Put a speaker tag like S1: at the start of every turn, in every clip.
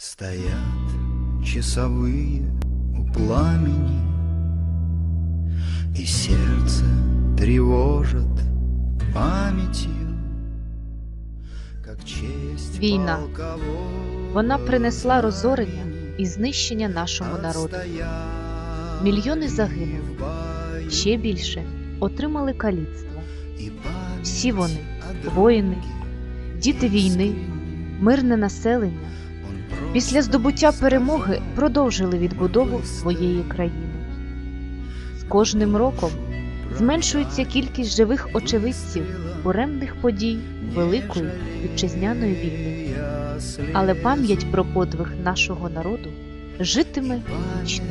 S1: Стоят часовые у пламени, И сердце тревожит памятью, Как честь
S2: Війна. Вона принесла розорення і знищення нашому народу. Мільйони загинули, ще більше отримали каліцтво. Всі вони воїни, діти війни, мирне населення після здобуття перемоги продовжили відбудову своєї країни. З кожним роком зменшується кількість живих очевидців буремних подій Великої вітчизняної війни. Але пам'ять про подвиг нашого народу житиме вічно.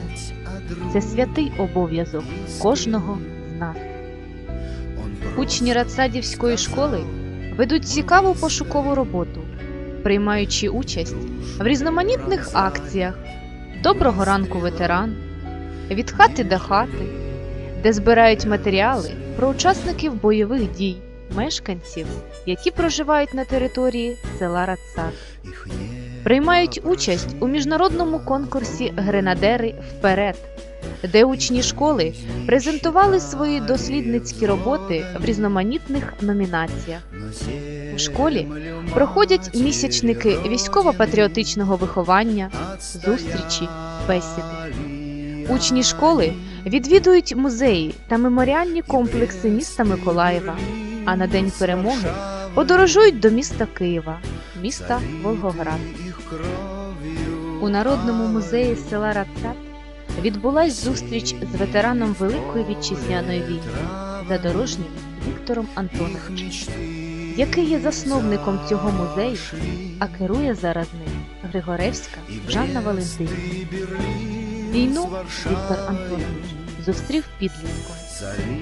S2: Це святий обов'язок кожного з нас. Учні Рацадівської школи ведуть цікаву пошукову роботу, приймаючи участь в різноманітних акціях. Доброго ранку ветеран, від хати до хати, де збирають матеріали про учасників бойових дій, мешканців, які проживають на території села Рацад. Приймають участь у міжнародному конкурсі Гренадери вперед, де учні школи презентували свої дослідницькі роботи в різноманітних номінаціях. У школі проходять місячники військово-патріотичного виховання, зустрічі, бесіди. Учні школи відвідують музеї та меморіальні комплекси міста Миколаєва, а на День перемоги подорожують до міста Києва, міста Волгоград. У Народному музеї села Рацат відбулась зустріч з ветераном Великої вітчизняної війни задорожнім Віктором Антоновичем, який є засновником цього музею, а керує зараз ним Григоревська Жанна Валентинівна. Війну Віктор Антонович зустрів підлітком,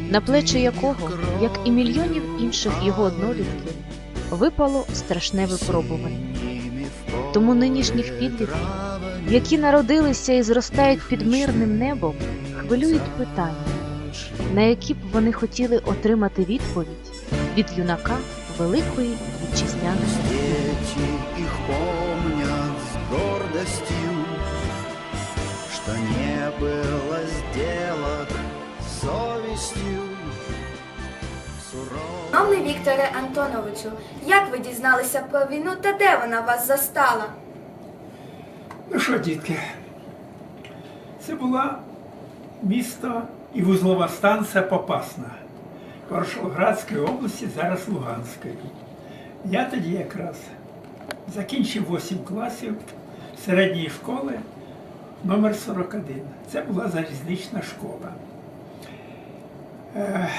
S2: на плечі якого, як і мільйонів інших його однолітків, випало страшне випробування. Тому нинішніх підлітків, які народилися і зростають під мирним небом, хвилюють питання, на які б вони хотіли отримати відповідь від юнака Великої вітчизняної
S1: Что не было сделок совестью.
S3: Шановний Вікторе Антоновичу, як ви дізналися про війну та де вона вас застала?
S4: Ну що, дітки, це була місто і вузлова станція Попасна Ворошилоградської області, зараз Луганської. Я тоді якраз закінчив 8 класів середньої школи номер 41. Це була залізнична школа. Е,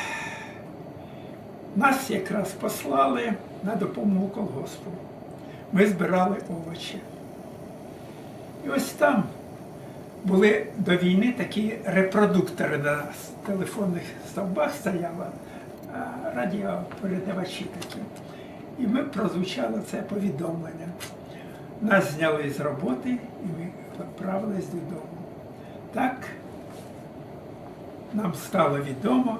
S4: Нас якраз послали на допомогу колгоспу. Ми збирали овочі. І ось там були до війни такі репродуктори на телефонних стовбах стояли, радіопередавачі такі. І ми прозвучало це повідомлення. Нас зняли з роботи і ми відправились додому. Так нам стало відомо,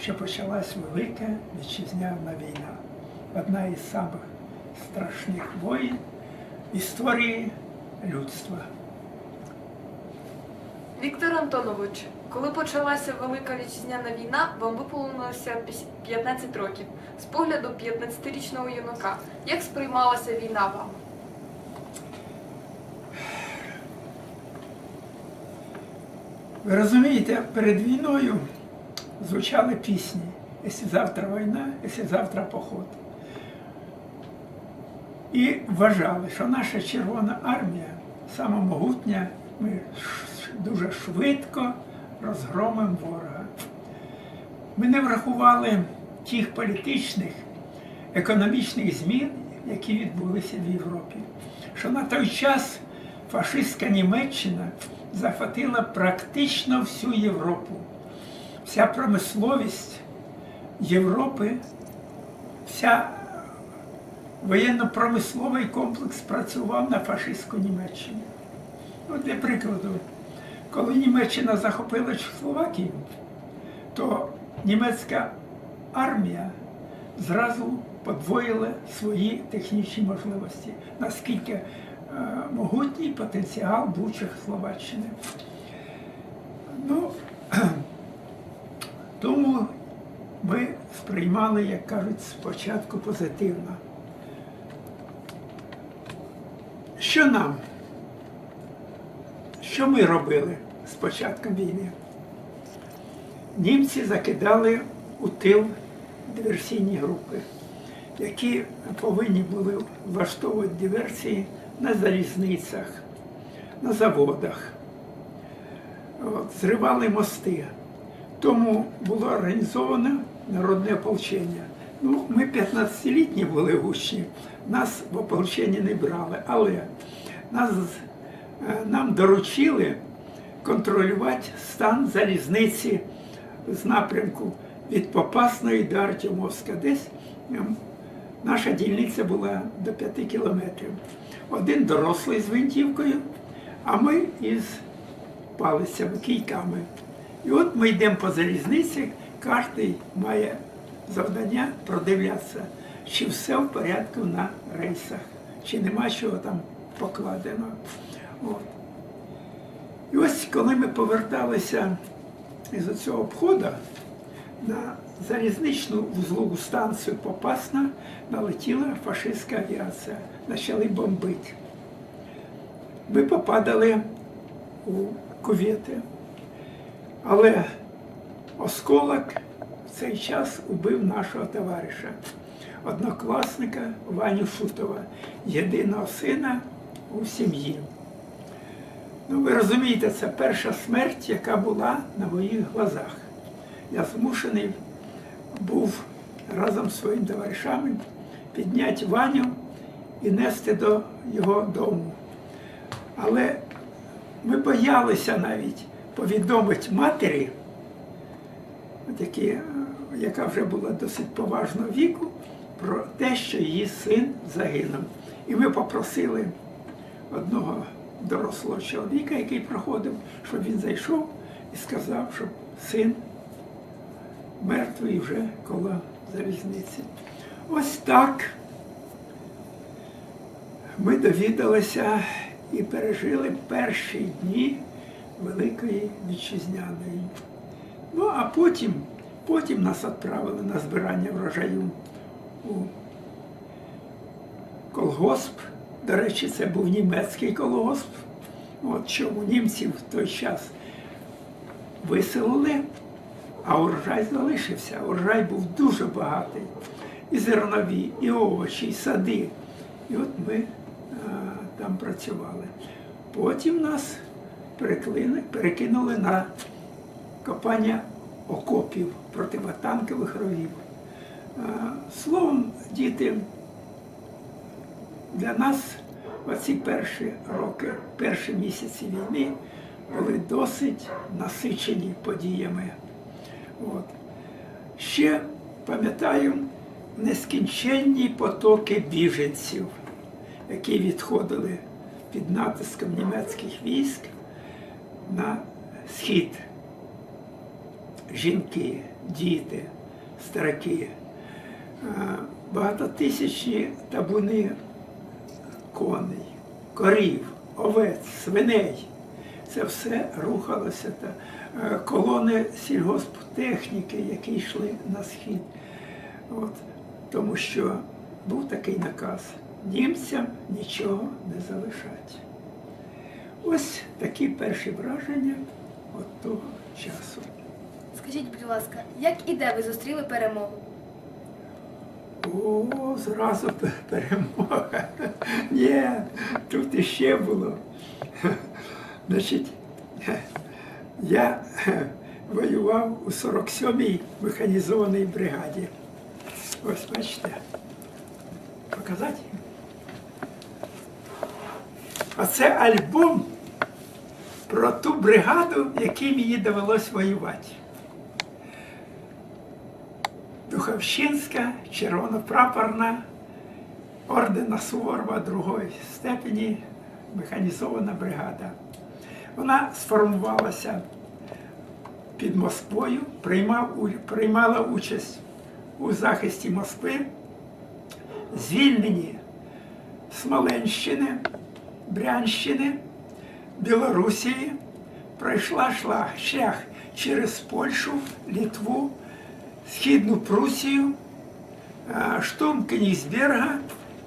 S4: що почалась велика вітчизняна війна. Одна із самих страшних воїн історії людства.
S5: Віктор Антонович, коли почалася Велика Вітчизняна війна, вам виповнилося 15 років. З погляду 15-річного юнака, як сприймалася війна вам?
S4: Ви розумієте, перед війною звучали пісні «Якщо завтра війна, якщо завтра поход. І вважали, що наша Червона армія сама могутня, ми дуже швидко розгромимо ворога. Ми не врахували тих політичних, економічних змін, які відбулися в Європі. Що на той час фашистська Німеччина захватила практично всю Європу. Вся промисловість Європи, вся воєнно-промисловий комплекс працював на фашистську Німеччину. Ну, для прикладу, коли Німеччина захопила Чехословакію, то німецька армія зразу подвоїла свої технічні можливості. Наскільки е, могутній потенціал був Чехословаччини. Ну, тому ми сприймали, як кажуть, спочатку позитивно. Що нам? Що ми робили з початком війни? Німці закидали у тил диверсійні групи, які повинні були влаштовувати диверсії на залізницях, на заводах, От, зривали мости. Тому було організовано народне ополчення. Ну, ми 15-літні були учні, нас в ополчення не брали, але нас, е, нам доручили контролювати стан залізниці з напрямку від Попасної до Артемовська. Десь ем, наша дільниця була до 5 кілометрів. Один дорослий з гвинтівкою, а ми із палицями, кійками. І от ми йдемо по залізниці, кожен має завдання продивлятися, чи все в порядку на рейсах, чи нема чого там покладено. От. І ось коли ми поверталися із цього обходу на залізничну вузлову станцію Попасна налетіла фашистська авіація, почали бомбити. Ми попадали у кувєти. Але осколок цей час убив нашого товариша, однокласника Ваню Шутова, єдиного сина у сім'ї. Ну, ви розумієте, це перша смерть, яка була на моїх глазах. Я змушений був разом з своїми товаришами підняти Ваню і нести до його дому. Але ми боялися навіть повідомити матері, е, яка вже була досить поважного віку, про те, що її син загинув. І ми попросили одного дорослого чоловіка, який проходив, щоб він зайшов і сказав, що син мертвий вже коло залізниці. Ось так ми довідалися і пережили перші дні Великої Вітчизняної. Ну, а потім, потім нас відправили на збирання врожаю у колгосп. До речі, це був німецький колгосп. От чому німців в той час виселили, а урожай залишився. Урожай був дуже багатий. І зернові, і овочі, і сади. І от ми а, там працювали. Потім нас перекинули на копання окопів противотанкових ровів. Словом, діти, для нас оці перші роки, перші місяці війни були досить насичені подіями. От. Ще пам'ятаю нескінченні потоки біженців, які відходили під натиском німецьких військ на схід. Жінки, діти, старики, Е, багатотисячні табуни коней, корів, овець, свиней. Це все рухалося. Та е, колони сільгосптехніки, які йшли на схід. От, тому що був такий наказ німцям нічого не залишати. Ось такі перші враження от того часу.
S3: Скажіть, будь ласка, як і де ви зустріли перемогу?
S4: О, зразу перемога. Ні, тут іще було. Значить, я воював у 47-й механізованій бригаді. Ось бачите. Показати? А це альбом про ту бригаду, в якій мені довелось воювати. Духовщинська, червонопрапорна, ордена Суворова другої степені, механізована бригада. Вона сформувалася під Москвою, приймала участь у захисті Москви, звільненні Смоленщини Брянщини, Білорусії, пройшла шлях через Польщу, Літву, Східну Прусію, е, штурм Кенігсберга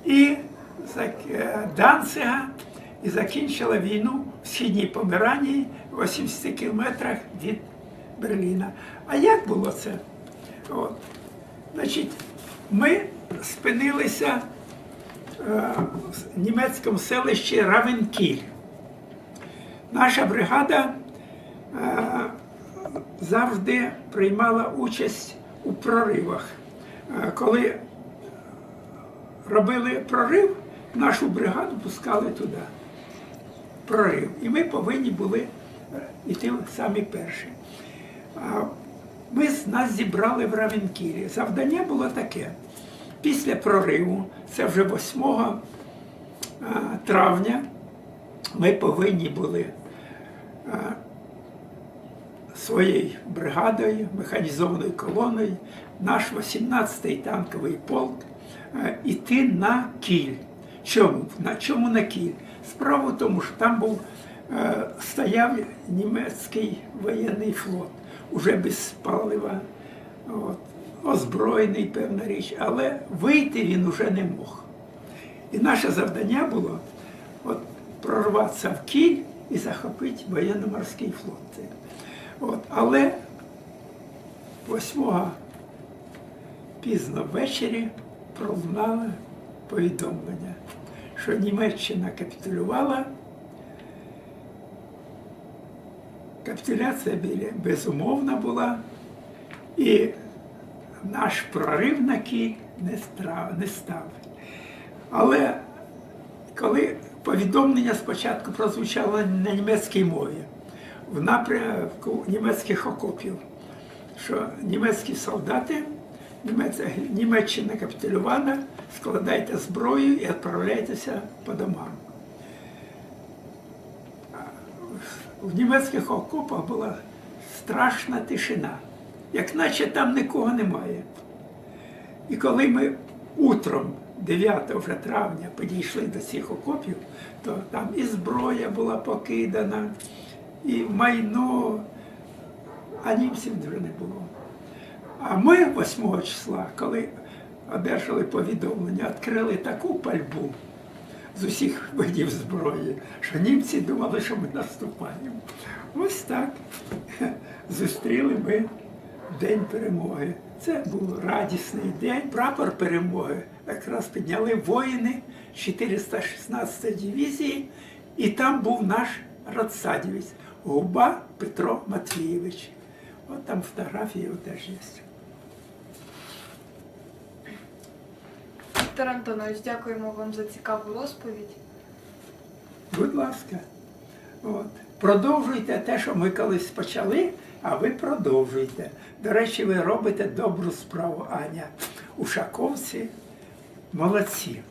S4: і е, Данцига і закінчила війну в східній Померанії, 80 кілометрах від Берліна. А як було це? От. Значить, ми спинилися е, в німецькому селищі Равенкіль. Наша бригада завжди приймала участь у проривах. Е, Коли робили прорив, нашу бригаду пускали туди. Прорив. І ми повинні були е, йти самі перші. Ми нас зібрали в Равенкірі. Завдання було таке. Після прориву, це вже 8 е, травня, ми повинні були своєю бригадою, механізованою колоною, наш 18-й танковий полк е, іти на кіль. Чому? На чому на кіль? Справа в тому, що там був е, стояв німецький воєнний флот, уже без палива, от, озброєний, певна річ, але вийти він уже не мог. І наше завдання було от, прорватися в кіль і захопити воєнно-морський флот. От, але 8 пізно ввечері пролунало повідомлення, що Німеччина капітулювала. Капітуляція безумовна була, і наш прорив на стра- не став. Але коли повідомлення спочатку прозвучало на німецькій мові, в напрямку німецьких окопів, що німецькі солдати, Німеччина капітулювала, складайте зброю і відправляйтеся по домам. В німецьких окопах була страшна тишина, як наче там нікого немає. І коли ми утром 9 вже травня підійшли до цих окопів, то там і зброя була покидана, і майно, а німців вже не було. А ми 8 числа, коли одержали повідомлення, відкрили таку пальбу з усіх видів зброї, що німці думали, що ми наступаємо. Ось так зустріли ми День перемоги. Це був радісний день. Прапор перемоги якраз підняли воїни 416 дивізії, і там був наш радсадівець Губа Петро Матвійович. От там фотографії його теж є.
S5: Віктор Антонович, дякуємо вам за цікаву розповідь.
S4: Будь ласка. От. Продовжуйте те, що ми колись почали, а ви продовжуйте. До речі, ви робите добру справу, Аня. Ушаковці молодці.